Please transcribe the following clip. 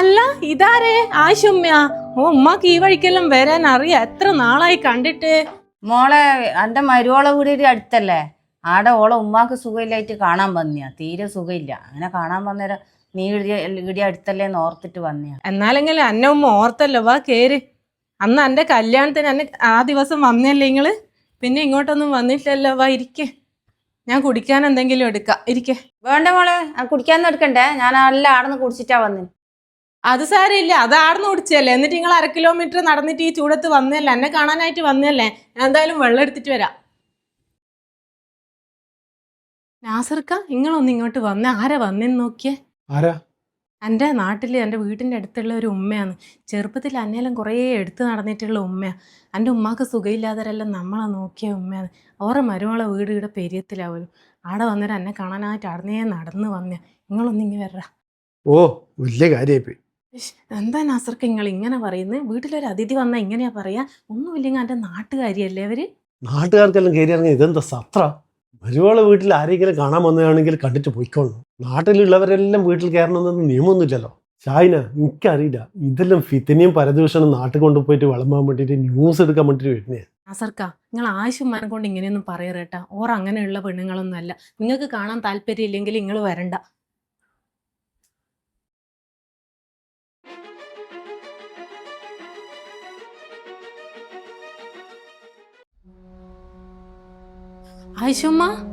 അല്ല ഇതാരേ? ആശുമ്യ ഓ ഉമ്മക്ക് ഈ വഴിക്കെല്ലാം വരാൻ അറിയ. എത്ര നാളായി കണ്ടിട്ട്? മോളെ എന്റെ മരുവോളെ വീട് ഒരു അടുത്തല്ലേ? ആടെ ഓളെ ഉമ്മാക്ക് സുഖമില്ലായിട്ട് കാണാൻ വന്നിയാ. തീരെ സുഖമില്ല. അങ്ങനെ കാണാൻ വന്നേരം നീ ഇടിയ ഇടി അടുത്തല്ലേ എന്ന് ഓർത്തിട്ട് വന്നിയാ. എന്നാലെങ്കിലും അന്നെ ഉമ്മ ഓർത്തല്ലോ. വാ കേര് അന്ന് എന്റെ കല്യാണത്തിന് എന്നെ ആ ദിവസം വന്നല്ലേ നിങ്ങൾ? പിന്നെ ഇങ്ങോട്ടൊന്നും വന്നിട്ടില്ലല്ലോ. വാ ഇരിക്കെ. ഞാൻ കുടിക്കാൻ എന്തെങ്കിലും എടുക്കാം. ഇരിക്കേ. വേണ്ട മോളെ കുടിക്കാൻ എടുക്കണ്ടേ? ഞാൻ അല്ല ആടന്ന് കുടിച്ചിട്ടാ വന്നിന് അത് സാരമില്ല. അത് ഓടിച്ചല്ലേ എന്നിട്ട് നിങ്ങൾ അര കിലോമീറ്റർ നടന്നിട്ട് ഈ ചൂടത്ത് വന്നല്ലേ എന്നെ കാണാനായിട്ട് വന്നല്ലേ ഞാൻ എന്തായാലും വെള്ളം എടുത്തിട്ട് വരാം. നാസർക്ക നിങ്ങളൊന്ന് ഇങ്ങോട്ട് വന്ന. ആരാ വന്നെന്ന് നോക്കിയേ? ആരാ? എന്റെ നാട്ടിൽ എന്റെ വീട്ടിന്റെ അടുത്തുള്ള ഒരു ഉമ്മയാണ്. ചെറുപ്പത്തിൽ അന്നേലും കുറേ എടുത്ത് നടന്നിട്ടുള്ള ഉമ്മയാണ് എന്റെ ഉമ്മാക്ക് സുഖമില്ലാത്തവരെല്ലാം നമ്മളെ നോക്കിയ ഉമ്മയാണ്. ഓറെ മരുമകളെ വീട് ഇവിടെ പെരിയത്തിലാവലും ആടെ വന്നിട്ട് എന്നെ കാണാനായിട്ട് അടന്നേ നടന്ന് വന്നേ. നിങ്ങളൊന്നിങ്ങി വരാ ഓ വലിയ കാര്യമായിപ്പോയി. ഇഷ്, എന്താ നാസർക്ക് നിങ്ങൾ ഇങ്ങനെ പറയുന്നത് വീട്ടിലൊരു അതിഥി വന്നാൽ ഇങ്ങനെയാ പറയാ? ഒന്നുമില്ലെങ്കിൽ എന്റെ നാട്ടുകാരിയല്ലേ അവർ? നാട്ടുകാർക്കെല്ലാം കയറി ഇറങ്ങി ഇതെന്താ സത്ര? ഒരുപാട് വീട്ടിൽ ആരെങ്കിലും കാണാൻ വന്നതാണെങ്കിൽ കണ്ടിട്ട് പോയിക്കോളൂ നാട്ടിലുള്ളവരെല്ലാം വീട്ടിൽ കയറണമെന്നൊന്നും നിയമമൊന്നുമില്ലല്ലോ. ഷായിന എനിക്കറിയില്ല. ഇതെല്ലാം ഫിത്തിനെയും പരദൂഷണം നാട്ടിൽ കൊണ്ടുപോയിട്ട് വിളമ്പാൻ വേണ്ടിയിട്ട് ന്യൂസ് എടുക്കാൻ വേണ്ടിയിട്ട് വരുന്നേ നാസർക്ക നിങ്ങൾ ആവശ്യമാരെ കൊണ്ട് ഇങ്ങനെയൊന്നും പറയറേട്ടാ ഓർ അങ്ങനെയുള്ള പെണ്ണുങ്ങളൊന്നും അല്ല. നിങ്ങൾക്ക് കാണാൻ താല്പര്യം ഇല്ലെങ്കിൽ നിങ്ങൾ വരണ്ട. 害羞吗？